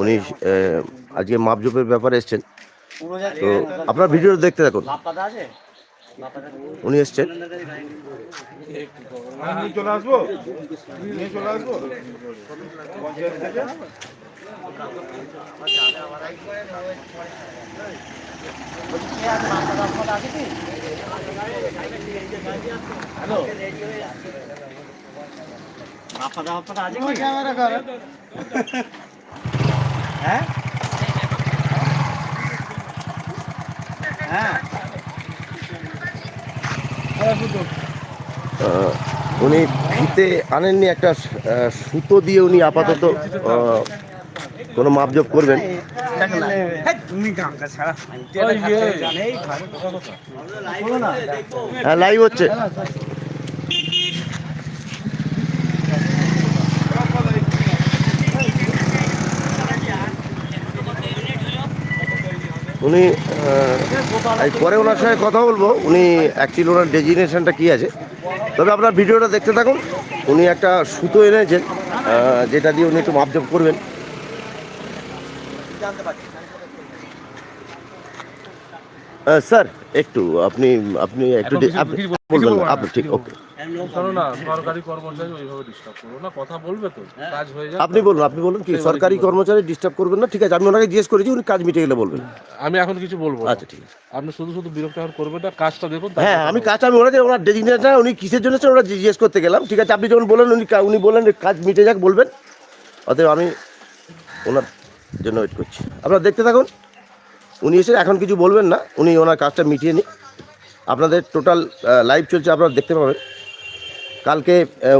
উনি আজকে মাপজোপের ব্যাপারে এসছেন। তো আপনার ভিডিও দেখতে থাকুন। উনি এসছেন। চলে পঞ্চায়েত থেকে আহ, উনি ফিতে আনেননি একটা সুতো দিয়ে উনি আপাতত কোনো মাপজোপ করবেন? হ্যাঁ লাইভ হচ্ছে। উনি পরে ওনার সঙ্গে কথা বলব। উনি অ্যাকচুয়ালি ওনার ডেজিগনেশনটা কী আছে? তবে আপনার ভিডিওটা দেখতে থাকুন। উনি একটা সুতো এনেছেন যেটা দিয়ে উনি একটু মাপজোপ করবেন। স্যার একটু আপনি আপনি একটু বলবেন। আপনি ঠিক ওকে। শোনো না সরকারি কর্মচারী ওইভাবে ডিস্টার্ব করব না কথা বলবে তো কাজ হয়ে যাবে আপনি বলুন আপনি বলুন কি সরকারি কর্মচারী ডিস্টার্ব করবেন না? ঠিক আছে আমি ওনাকে জিজ্ঞেস করেছি উনি কাজ মিটে গেলে বলবেন। আমি এখন কিছু বলব আচ্ছা ঠিক আছে। আপনি শুধু শুধু বিরক্ত এখন করবেন না কাজটা দেখুন হ্যাঁ আমি কাজটা আমি ওনাকে ওনার উনি কিসের জন্য জিজ্ঞেস করতে গেলাম ঠিক আছে? আপনি যখন বলেন উনি কা- উনি বললেন কাজ মিটে যাক বলবেন। অতএব আমি ওনার জন্য ওয়েট করছি। আপনারা দেখতে থাকুন উনি এসে এখন কিছু বলবেন না উনি ওনার কাজটা মিটিয়ে নিই আপনাদের টোটাল লাইভ চলছে আপনারা দেখতে পাবেন। কালকে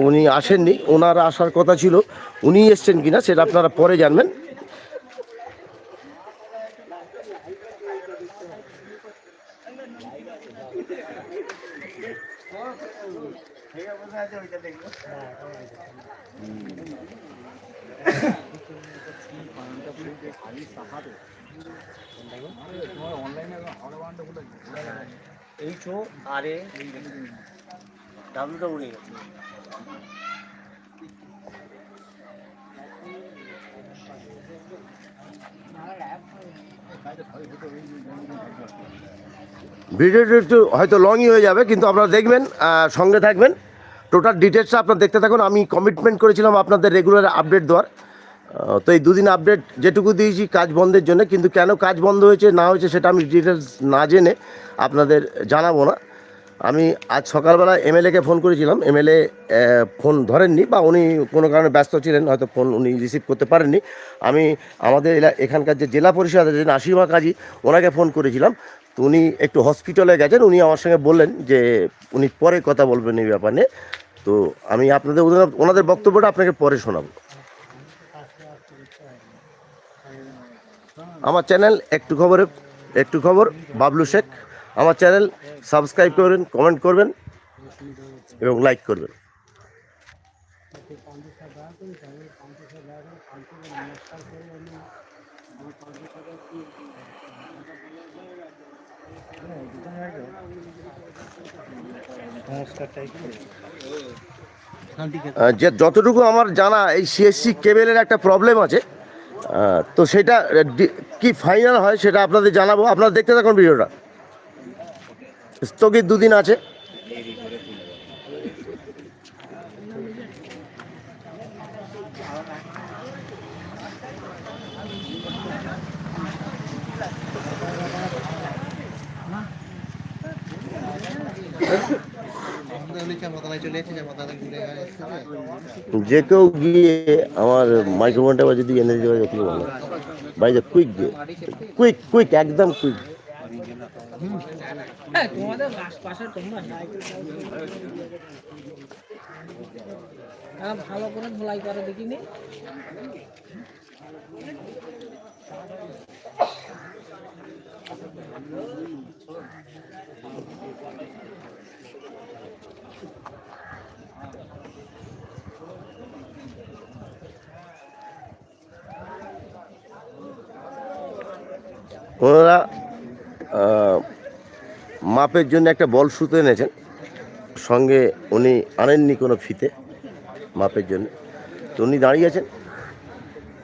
উনি আসেননি। ওনার আসার কথা ছিল। উনি এসছেন কিনা সেটা আপনারা পরে জানবেন। এইচ ও আর। এ ডাব্লিউটা উড়ে গেছে ভিডিওটা একটু হয়তো লংই হয়ে যাবে, কিন্তু আপনারা দেখবেন সঙ্গে থাকবেন। টোটাল ডিটেলসটা আপনারা দেখতে থাকুন। আমি কমিটমেন্ট করেছিলাম আপনাদের রেগুলার আপডেট দেওয়ার। তো এই দুদিন আপডেট যেটুকু দিয়েছি কাজ বন্ধের জন্য, কিন্তু কেন কাজ বন্ধ হয়েছে, না হয়েছে, সেটা আমি ডিটেলস না জেনে আপনাদের জানাব না। আমি আজ সকালবেলা এমএলএকে ফোন করেছিলাম। এমএলএ ফোন ধরেননি বা উনি কোনো কারণে ব্যস্ত ছিলেন, হয়তো ফোন উনি রিসিভ করতে পারেননি। আমি আমাদের এখানকার যে জেলা পরিষদ আছে নাসিমা কাজী, ওনাকে ফোন করেছিলাম। তো উনি একটু হসপিটালে গেছেন, উনি আমার সঙ্গে বললেন যে উনি পরে কথা বলবেন এই ব্যাপার নিয়ে। তো আমি আপনাদের ওনাদের বক্তব্যটা আপনাকে পরে শোনাবো। আমার চ্যানেল একটু খবরে, একটু খবর, বাবলু শেখ। আমার চ্যানেল, সাবস্ক্রাইব করবেন, কমেন্ট করবেন এবং লাইক করবেন। যে যতটুকু আমার জানা, এই সিএসসি কেবেলের একটা প্রবলেম আছে। তো সেটা কি ফাইনাল হয় সেটা আপনাদের জানাব। আপনারা দেখতে থাকুন ভিডিওটা। স্থগিত দুদিন আছে। যে কেউ গিয়ে আমার মাইক্রোফোনটা যদি এনে পারে খুবই ভালো by the quick quick quick একদম কুইক তোমাদের পাশের তোমরা ভালো করে ধোলাই করে দেখিনি। আহ, মাপের জন্য একটা বল সুতো এনেছেন। সঙ্গে উনি আনেননি কোনো ফিতে মাপের জন্য। তো উনি দাঁড়িয়ে আছেন,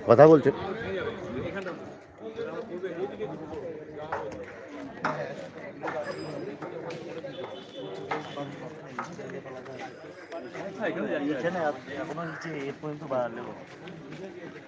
কথা বলছেন। এখানে এর পর্যন্ত বাড়ালে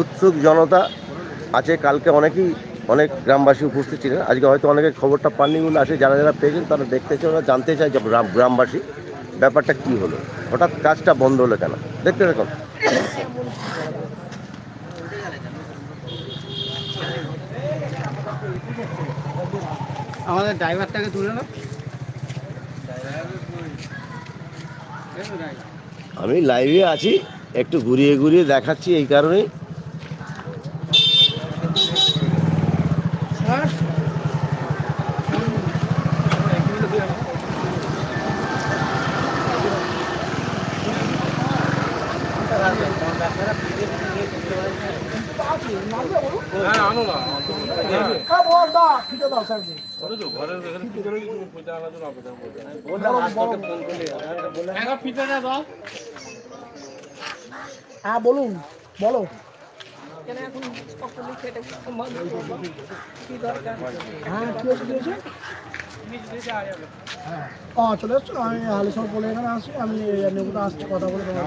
উৎসুক জনতা আছে, কালকে অনেকেই অনেক গ্রামবাসী উপস্থিত ছিলেন। আজকে হয়তো অনেকে খবরটা পাননি বলে আসে, যারা যারা পেয়েছেন তারা দেখতে চায়, ওরা জানতে চায় যে গ্রাম গ্রামবাসী ব্যাপারটা কি হলো। হঠাৎ কাজটা বন্ধ হলো কেন? দেখতে দেখুন আমাদের ড্রাইভারটাকে তুলে নাও। আমি লাইভে আছি একটু ঘুরিয়ে ঘুরিয়ে দেখাচ্ছি এই কারণেই হ্যাঁ আনো না অথচ ঘরের এখানে কি করে তুমি পয়সা আনার জন্য অপেক্ষা করছ হ্যাঁ বলুন, বলো। হ্যাঁ কি হয়েছে হ্যাঁ। চলে এসছো? আমি হালিশহর বলে এখানে আসছি আমি নেবুটা আসছি, কথা বলে তোমার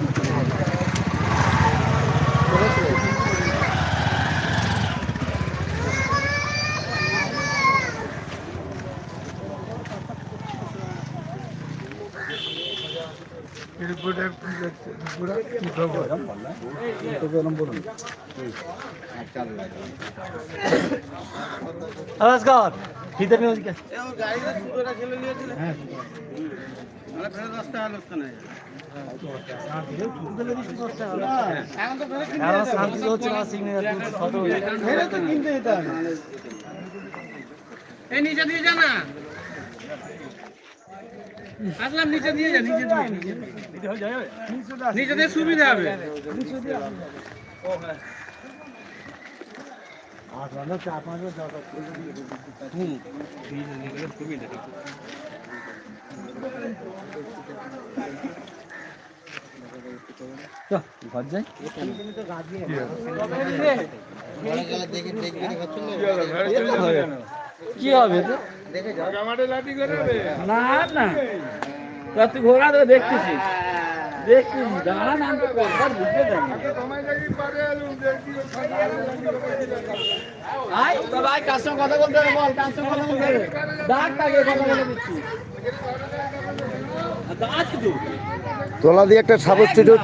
নমস্কার ভিতরে নিয়ে ওদিকে। শান্তি হচ্ছে না সিগনেচার ফটো এই নিচে দিয়ে যা না আসলাম নিচে দিয়ে যা নিচে দিয়ে নিচে দিয়ে। সুবিধা হবে। কি হবে? তো? না না। তুই ঘোরা তো দেখতেছিস দেখতেছিস দাঁড়া না আমি তো একবার বুঝতে পারি আয় তবে আয় কার সঙ্গে কথা বলতে হবে বল কার সঙ্গে কথা বলতে হবে? ডাক তাকে কথা বলে দিচ্ছি। তোলা দিয়ে একটা সাবস্টিটিউট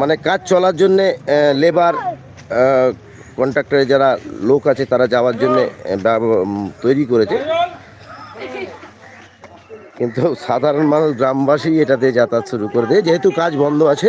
মানে কাজ চলার জন্যে লেবার কন্ট্রাক্টরে যারা লোক আছে তারা যাওয়ার জন্যে তৈরি করেছে। কিন্তু সাধারণ মানুষ গ্রামবাসী এটাতে যাতায়াত শুরু করে দেয়। যেহেতু কাজ বন্ধ আছে।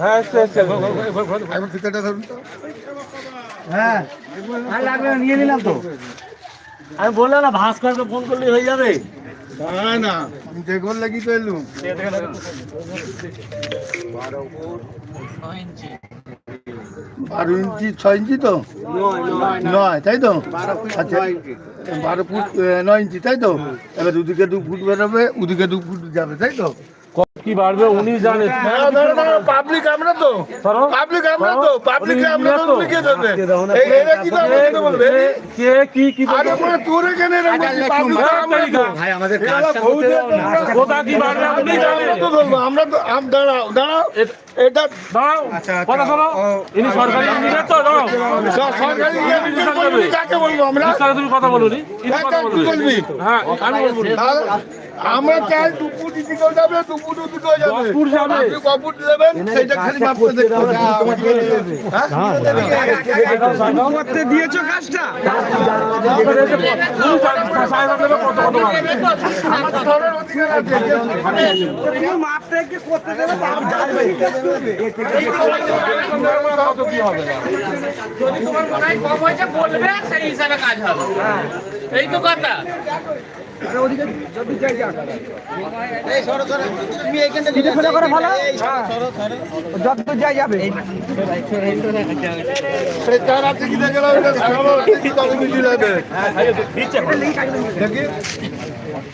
হ্যাঁ হ্যাঁ নিয়ে নিলাম তো। আমি বললাম না ভাস্করকে ফোন করলে হয়ে যাবে। না না। দেখবার লাগি তো বারো ইঞ্চি, ছয় ইঞ্চি তো? নয়, তাই তো? বারো ফুট নয় ইঞ্চি, তাই তো? এবার ওদিকে দু ফুট বেরোবে, ওদিকে দু ফুট যাবে, তাই তো? কি বাড়বে? উনি জানে। পাবলিক আমরা তো। পাবলিক আমরা তো পাবলিক আমরা তো লিখে দেবে এই এরা কি তো আমাকে বলবে? কে কি কি আরে মানে তোর এখানে পাবলিক আমরা তো। ভাই আমাদের কোথা কি বাড়বে? উনি জানে। আমরা তো আম দাঁড়াও দাঁড়াও। এটা দাঁড়াও কথা শোনো। ইনি সরকারি ইঞ্জিনিয়ার তো দাঁড়াও সরকারি ইয়ে কাকে বলব আমরা? তুমি কথা বলুনি। ইনি হ্যাঁ, কথা বলবি। হ্যাঁ আমি বলব। আমরা চাই দুপুর দিকেও যাবে দুপুর দিকেও যাবে। দুপুর যাবে। আপনি কপুর দেবেন সেইটা খালি মাপতে দেখতে হবে। করতে দিয়েছ কাজটা? মাপটা একটু করতে দেবে যদি তোমার মনে হয় কম হয়েছে বলবে সেই হিসাবে কাজ হবে। এই তো কথা। যত যাই যাবে।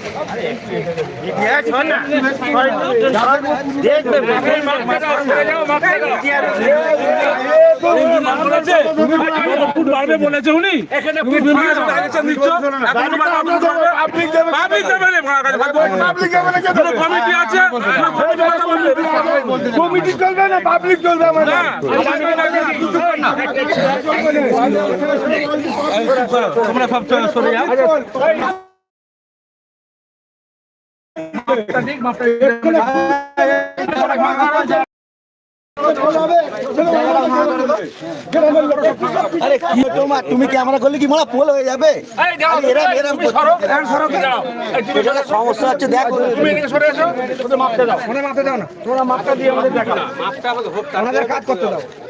সেই চার আছে কি দেখে নাও, এটা সারানো দেখি তবে মিটিয়ে যাবে। দেখি? হ্যাঁ, আছে। এই- এইটা এইটা এইটা সার্চার হবে এইটা এইটা এইটা এইটা দেখো দেখো ফুট বাড়বে বলেছে উনি এখানে ফুট দিচ্ছ এখন পাবলিক দেবে পাবলিক দেবে রে ভাড়া কাছে পাবলিক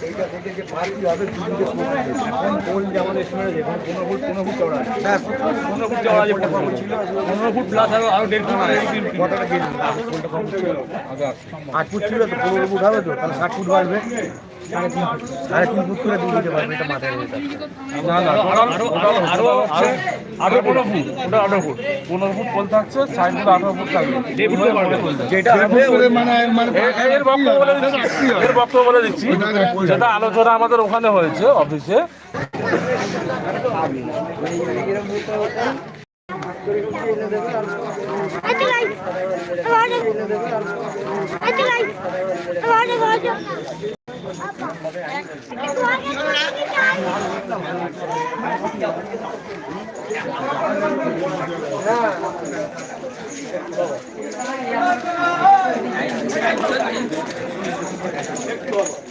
হয়ে ওনাদের কাজ করতে দাও আছে আছে বারো ফুট নয় ইঞ্চি আট ফুট ছিল তো পনেরো ফুট হবে তো তাহলে ষাট ফুট বাড়বে। সাড়ে তিন ফুট। সাড়ে তিন ফুট করে দিয়ে দিতে পারবে এটা মাথায় রেখে আঠারো পনেরো ফুট ওটা আঠারো ফুট। পনেরো ফুট পোল থাকছে সাইড ফুট আঠারো ফুট থাকবে। যেটা মানে মানে এর বক্তব্য বলে দিচ্ছি। এর বক্তব্য বলে দিচ্ছি। সেটা আলোচনা আমাদের ওখানে হয়েছে অফিসে। না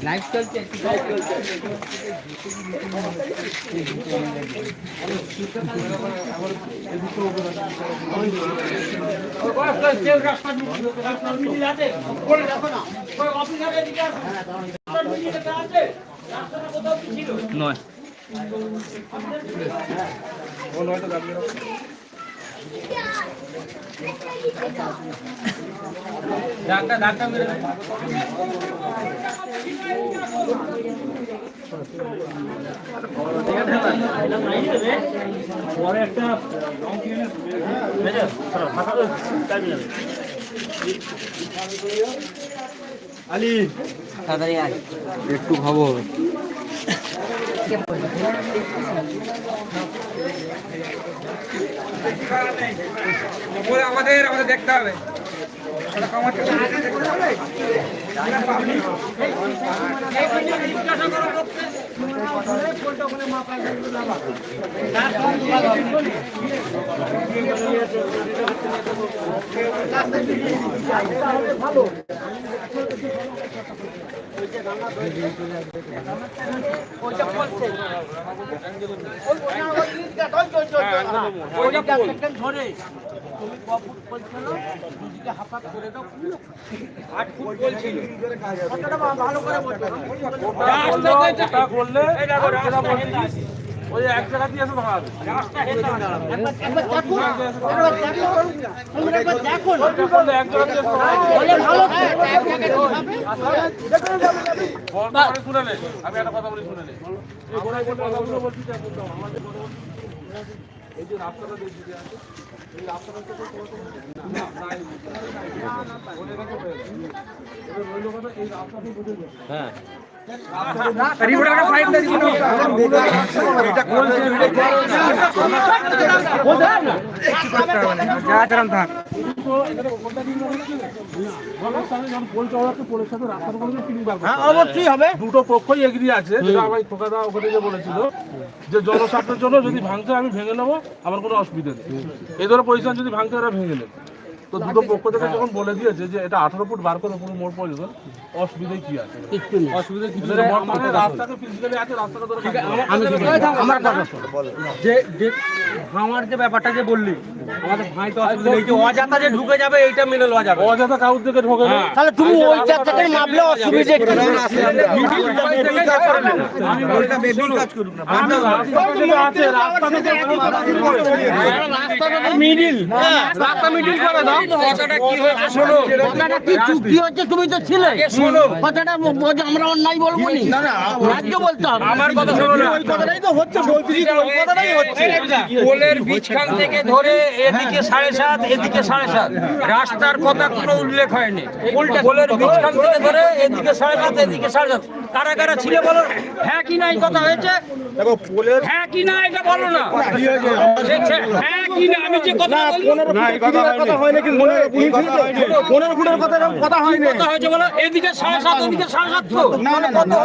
লাইভ চলছে নয় নয় তো করলে যেটা বলছিস, ওই এক জায়গা দিয়ে এসে ধরা হবে। ওটা করলে এক জায়গা দিয়ে এসে ধরা হবে। বল, পরে শুনে নে। আমি একটা কথা বলি শুনে নে। এই গোড়ায় গোড়ায় কথাগুলো বলছি, দেখ, বলতে হবে। আমাদের কথা বলছি। এই যে হয়ে যায়। অবশ্যই হবে। দুটো পক্ষই এগিয়ে আছে। যেটা আমার খোকাদা ওখানে যে বলেছিল যে জনস্বার্থের জন্য যদি ভাঙতে আমি ভেঙে নেব আমার কোনো অসুবিধা নেই। এই ধরো পজিশন যদি ভাঙতে ওরা ভেঙে নেবে তো দুটো পক্ষ থেকে যখন বলে দিয়েছে যে এটা আঠারো ফুট বার করে পুরো মোড় পর্যন্ত অসুবিধাই কি আছে? অসুবিধা কিছু নেই। রাস্তাকে ফিজিক্যালি আছে রাস্তাটা ধরে আমার কথা যে যে আমার যে ব্যাপারটা যে বললি আমাদের ভাই তো অসুবিধা নেই। অজাতা যে ঢুকে যাবে এইটা মেনে নেওয়া যাবে। অযথা কাউর থেকে ঢোকে না। তাহলে তুমি ওইটা থেকে মাপলে অসুবিধে কি? আমি রাস্তাটা যেটা আছে রাস্তাটা মিডিল রাস্তা মিডিল করে দাও। কথাটা কি হয়েছে শোনো কথাটা কি চুক্তি হচ্ছে তুমি তো ছিলে। কথাটা আমরা অন্যায় বলব নি। রাজ্য বলতে হবে। আমার কথা শোনো না। ওই কথাটাই তো হচ্ছে বলতেছি ওই কথাটাই হচ্ছে। পোলের বীজখান থেকে ধরে এদিকে সাড়ে সাত এদিকে সাড়ে সাত। রাস্তার কথা কোনো উল্লেখ হয়নি। পোলের বীজখান থেকে ধরে এদিকে সাড়ে সাত এদিকে সাড়ে সাত। কারা কারা ছিল বলো হ্যাঁ কি না এই কথা হয়েছে দেখো পোলের হ্যাঁ কি না এটা বলো না হ্যাঁ কি না আমি যে কথা কথা হয় নাকি মনে পনেরো ফুটের কথা কথা হয়নি কথা হয়েছে বলো এদিকে সাড়ে সাত এদিকে সাড়ে সাত তো না না কথা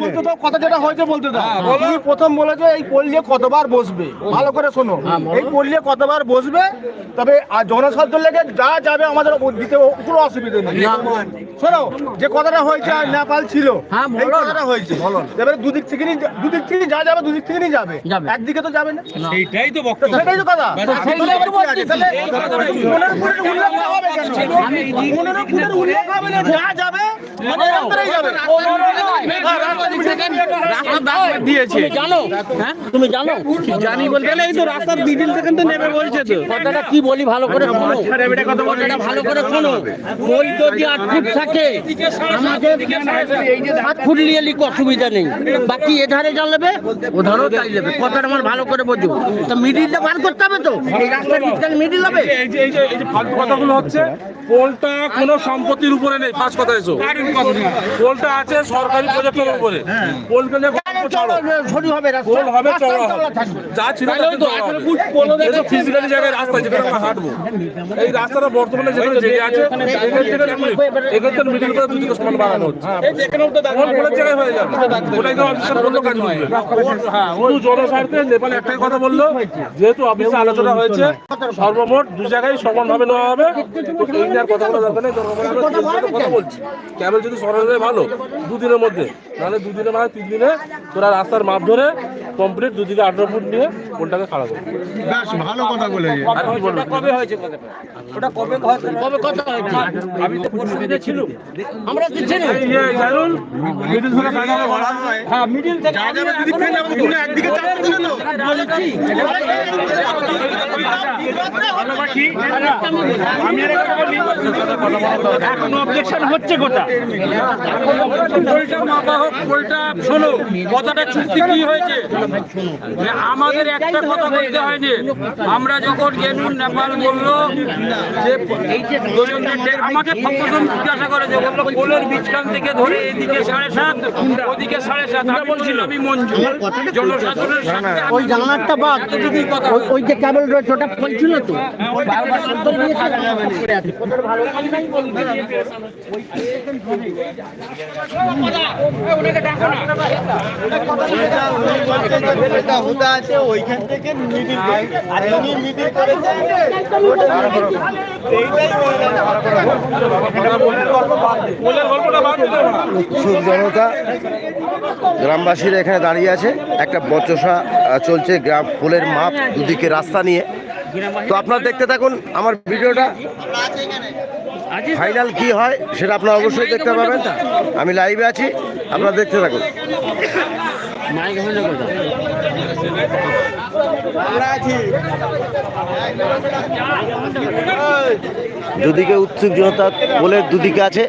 বলতে দাও কথা যেটা হয়েছে বলতে দাও তুমি প্রথম বলেছ এই পোল নিয়ে কতবার বসবে ভালো করে শোনো এই পোল নিয়ে কতবার বসবে তবে আর জনস্বার্থ লেগে যা যাবে আমাদের দিতে কোনো অসুবিধা নেই শোনো যে কথাটা হয়েছে আর নেপাল ছিল হ্যাঁ, এই বলো না। কথাটা হয়েছে এবারে দুদিক থেকে দুদিক থেকে যা যাবে দুদিক থেকে যাবে যাবে। একদিকে তো যাবে না সেইটাই তো তো বক্তব্য সেটাই তো কথা সেইটাই তো বলছি। তাহলে পনেরো ফুটের উল্লেখ হবে কেন? পনেরো ফুটের উল্লেখ হবে না যা যাবে আমাদের অন্তরেই যাবে দিয়েছে জানো হ্যাঁ তুমি জানো জানি বলতে গেলে এই তো রাস্তার মিডিল থেকে তো নেমে বলছে তো কথাটা কি বলি ভালো করে শোনো কথাটা ভালো করে শোনো ওই যদি আট ফুট থাকে আমাদের হাত ফুটলিয়ে লিখ অসুবিধা নেই। বাকি এধারে যা নেবে ওধারেও তাই নেবে। কথাটা আমার ভালো করে বোঝো। তো মিডিলটা বার করতে হবে তো? এই রাস্তার মিডিল মিডিল হবে? এই যে এই যে এই যে কথাগুলো হচ্ছে পোলটা কোনো সম্পত্তির উপরে নেই। পাঁচ কথা এসো। পোলটা আছে সরকারি প্রজেক্টের উপরে। পোলকে এই রাস্তাটা বর্তমানে যেখানে জেগে আছে এখান মিডিল করে সমান বানানো হচ্ছে। জায়গায় হয়ে যাবে? ওটাই তো অফিসের কাজ হ্যাঁ জনস্বার্থে নেপাল একটাই কথা বলল যেহেতু অফিসে আলোচনা হয়েছে সর্বমোট দু জায়গায় সমানভাবে নেওয়া হবে। কথা বলা দরকার নেই বলছি। ক্যাবেল যদি সরানো ভালো। দুদিনের মধ্যে। নাহলে দুদিনে মানে তিন দিনে তোরা রাস্তার মাপ ধরে কমপ্লিট দুদিকে আঠারো ফুট নিয়ে পোলটাকে খাড়া করব বেশ ভালো কথা বলব কবে হয়েছে কথাটা ওটা কবে কবে কথা হয়েছে আমি তো পরশুদিনে ছিল আমরা দিচ্ছি না হ্যাঁ মিডিল থেকে আমি এখনো- একদিকে বলেছি এখনও অবজেকশন হচ্ছে কোথা পোলটা মাপা হোক শোনো কথাটা চুক্তি কি হয়েছে আমাদের একটা কথা বলতে হয়নি। আমরা যখন গেলুন নেপাল বলল যে আমাকে প্রথম জিজ্ঞাসা করে যে বলল পোলের বীজখান থেকে ধরে এদিকে সাড়ে সাত ওদিকে সাড়ে সাত। আমি বলছিল আমি মঞ্জু জনসাধারণের সাথে ওই জানালাটা বাদ। এতটুকুই কথা ওই- ওই যে কেবল রয়েছে ওটা বলছিল তো? উৎসুক জনতা গ্রামবাসীরা এখানে দাঁড়িয়ে আছে। একটা বচসা চলছে গ্রাম পোলের মাপ দুদিকে রাস্তা নিয়ে। তো আপনারা দেখতে থাকুন আমার ভিডিওটা। ফাইনাল কি হয় সেটা আপনারা অবশ্যই দেখতে পাবেন। আমি লাইভে আছি, আপনারা দেখতে থাকুন। মাইক হলো কোথা দুদিকে উৎসুক জনতা পোলের দুদিকে আছে।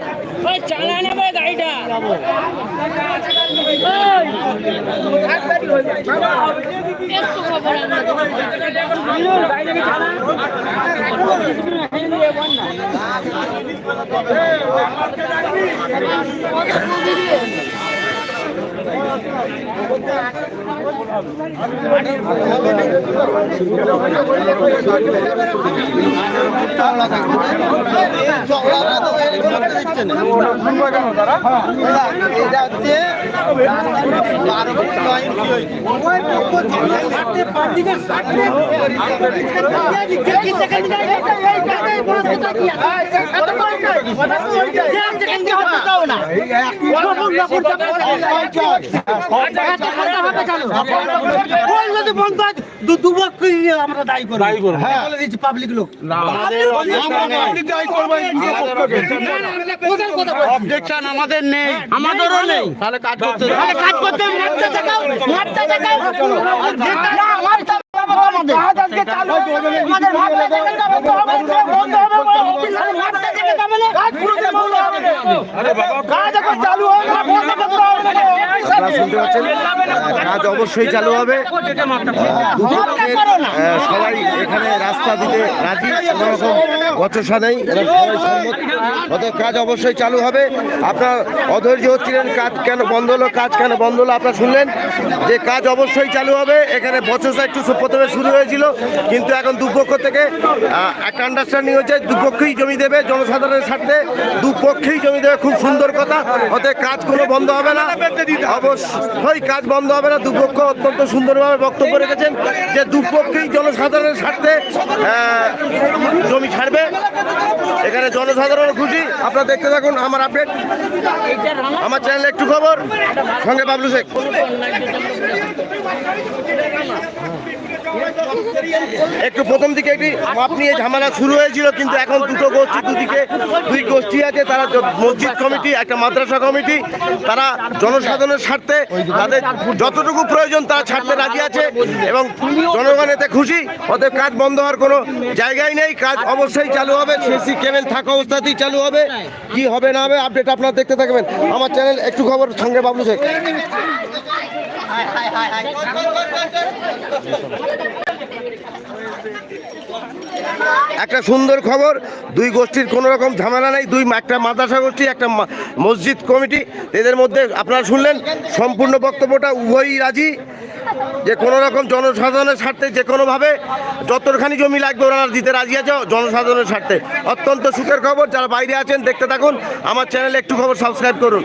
গাড়িটা আমরা দায়ী করব বলে দিচ্ছি পাবলিক লোক অবজেকশন আমাদের নেই আমাদেরও নেই তাহলে কাজ করতে কাজ করতে মারতে থাকাও মারতে মারতে কাজ অবশ্যই চালু হবে। সবাই এখানে রাস্তা দিতে রাজি বচসা নেই। কাজ অবশ্যই চালু হবে। আপনার অধৈর্য হচ্ছিলেন, কাজ কেন বন্ধ হলো, কাজ কেন বন্ধ হলো, আপনারা শুনলেন। যে কাজ অবশ্যই চালু হবে, এখানে বচসা একটু সু- প্রথমে শুরু হয়েছিল। কিন্তু এখন দুপক্ষ থেকে একটা আন্ডারস্ট্যান্ডিং হচ্ছে, দুপক্ষই জমি দেবে জনসাধারণের স্বার্থে, দুপক্ষেই জমি দেবে, খুব সুন্দর কথা। অতএব কাজ কোনো বন্ধ হবে না। অবশ্যই কাজ বন্ধ হবে না। দুপক্ষ অত্যন্ত সুন্দরভাবে বক্তব্য রেখেছেন যে দুপক্ষেই জনসাধারণের স্বার্থে জমি ছাড়বে। এখানে জনসাধারণ খুশি। আপনারা দেখতে থাকুন আমার আপডেট আমার চ্যানেলে একটু খবর। সঙ্গে বাবলু শেখ। একটু প্রথম দিকে একটি মাপ নিয়ে ঝামেলা শুরু হয়েছিল, কিন্তু এখন দুটো গোষ্ঠী, দুদিকে দুই গোষ্ঠী আছে, তারা মসজিদ কমিটি, একটা মাদ্রাসা কমিটি, তারা জনসাধারণের স্বার্থে তাদের যতটুকু প্রয়োজন তারা ছাড়তে রাজি আছে এবং জনগণ এতে খুশি। অতএব কাজ বন্ধ হওয়ার কোনো জায়গায় নেই, কাজ অবশ্যই চালু হবে, সিসি কেবল থাকা অবস্থাতেই চালু হবে। কি হবে না হবে, আপডেট আপনারা দেখতে থাকবেন। আমার চ্যানেল একটু খবর সঙ্গে বাবলু শেখ। একটা সুন্দর খবর দুই গোষ্ঠীর কোনো রকম ঝামেলা নেই দুই একটা মাদ্রাসা গোষ্ঠী একটা মা- মসজিদ কমিটি। এদের মধ্যে আপনারা শুনলেন সম্পূর্ণ বক্তব্যটা উভয়ই রাজি। যে কোনো রকম জনসাধারণের স্বার্থে যে কোনোভাবে যতখানি জমি লাগবে ওনারা দিতে রাজি আছে জনসাধারণের স্বার্থে। অত্যন্ত সুখের খবর যারা বাইরে আছেন দেখতে থাকুন। আমার চ্যানেলে একটু খবর সাবস্ক্রাইব করুন।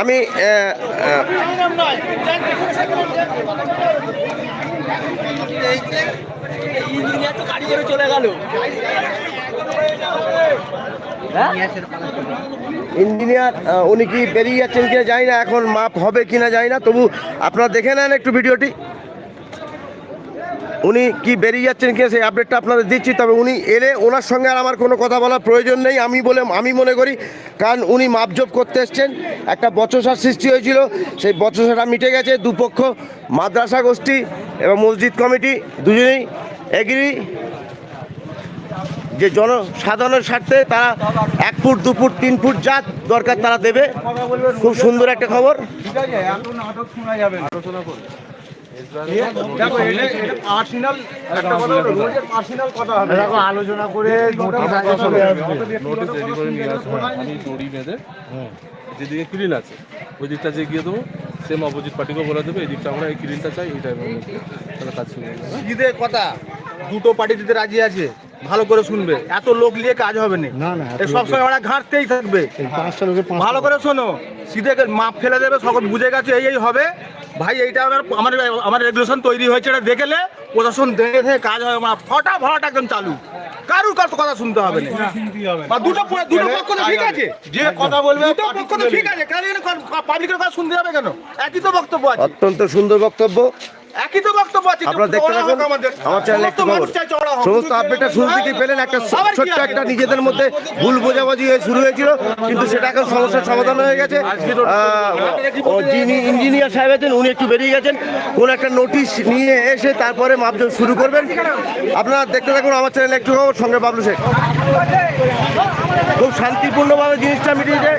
আমি ইঞ্জিনিয়ার উনি কি বেরিয়ে যাচ্ছেন কিনা জানি না, এখন মাপ হবে কিনা জানি না, তবু আপনারা দেখে নেন একটু ভিডিওটি। উনি কি বেরিয়ে যাচ্ছেন কিনা সেই আপডেটটা আপনাদের দিচ্ছি, তবে উনি এলে ওনার সঙ্গে আর আমার কোনো কথা বলার প্রয়োজন নেই, আমি বলে, আমি মনে করি, কারণ উনি মাপজোপ করতে এসছেন, একটা বচসার সৃষ্টি হয়েছিল, সেই বচসাটা মিটে গেছে, দুপক্ষ, মাদ্রাসা গোষ্ঠী এবং মসজিদ কমিটি, দুজনেই এগ্রি যে জনসাধারণের স্বার্থে তারা এক ফুট, দু ফুট, তিন ফুট যা দরকার তারা দেবে। খুব সুন্দর একটা খবর। নোটিশ রেডি করে নিয়ে আসব আমি দড়ি বেঁধে যেদিকে ক্লিন আছে ওই দিকটা যে গিয়ে দেবো সেম অপোজিট পার্টিকেও বলে দেবে এই দিকটা আমরা এই ক্লিনটা চাই এই টাইপের তাহলে কাজ শুরু? কথা দুটো পার্টি দিতে রাজি আছে ভালো করে শুনবে। এত লোক নিয়ে কাজ হবে না। না না সবসময় ওরা ঘাঁটতেই থাকবে। পাঁচটা লোকের ভালো করে শোনো সিধে মাপ ফেলে দেবে সকল বুঝে গেছে এই এই হবে। ভাই এইটা আমার আমার আমার রেগুলেশন তৈরি হয়েছে এটা দেখেলে প্রশাসন দেখে দেখে কাজ হবে আমার ফটা ফট একদম চালু। কারুর কার কথা শুনতে হবে না? বা দুটো দুটো পক্ষ তো ঠিক আছে। যে কথা বলবে দুটো পক্ষ তো ঠিক আছে কারণ পাবলিকের কথা শুনতে হবে কেন? একই তো বক্তব্য আছে। অত্যন্ত সুন্দর বক্তব্য। একই তো বক্তব্য আছে আপনারা দেখতে থাকুন আমার চ্যানেলে একটু খবর। সমস্ত আপডেটটা শুরু থেকে পেলেন একটা ছোট্ট একটা নিজেদের মধ্যে ভুল বোঝাবুঝি হয়ে শুরু হয়েছিল কিন্তু সেটা এখন সমস্যার সমাধান হয়ে গেছে। যিনি ইঞ্জিনিয়ার সাহেব আছেন উনি একটু বেরিয়ে গেছেন। কোন একটা নোটিশ নিয়ে এসে তারপরে মাপজোক শুরু করবেন। আপনারা দেখতে থাকুন আমার চ্যানেলে একটু খবর সঙ্গে বাবলু শেখ। খুব শান্তিপূর্ণভাবে জিনিসটা মিটিয়েছে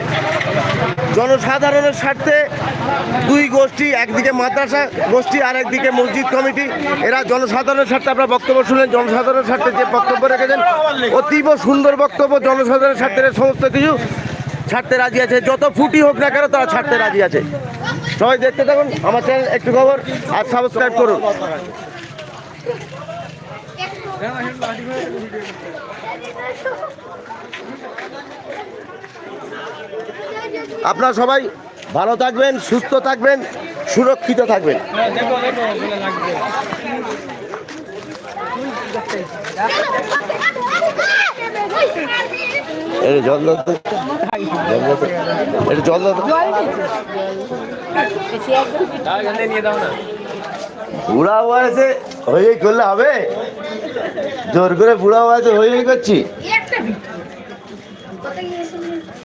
জনসাধারণের স্বার্থে দুই গোষ্ঠী একদিকে মাদ্রাসা গোষ্ঠী আর একদিকে মসজিদ কমিটি, এরা জনসাধারণের স্বার্থে আপনার বক্তব্য শুনলেন, জনসাধারণের স্বার্থে যে বক্তব্য রেখেছেন, অতীব সুন্দর বক্তব্য, জনসাধারণের স্বার্থে সমস্ত কিছু ছাড়তে রাজি আছে। যত ফুটি হোক না কেন তারা ছাড়তে রাজি আছে। সবাই দেখতে থাকুন, আমার চ্যানেল একটু খবর, আর সাবস্ক্রাইব করুন। আপনারা সবাই ভালো থাকবেন, সুস্থ থাকবেন, সুরক্ষিত থাকবেন। তো। বুড়া বয়সে করলে হবে। জোর করে বুড়া বয়সে হয়ে করছি।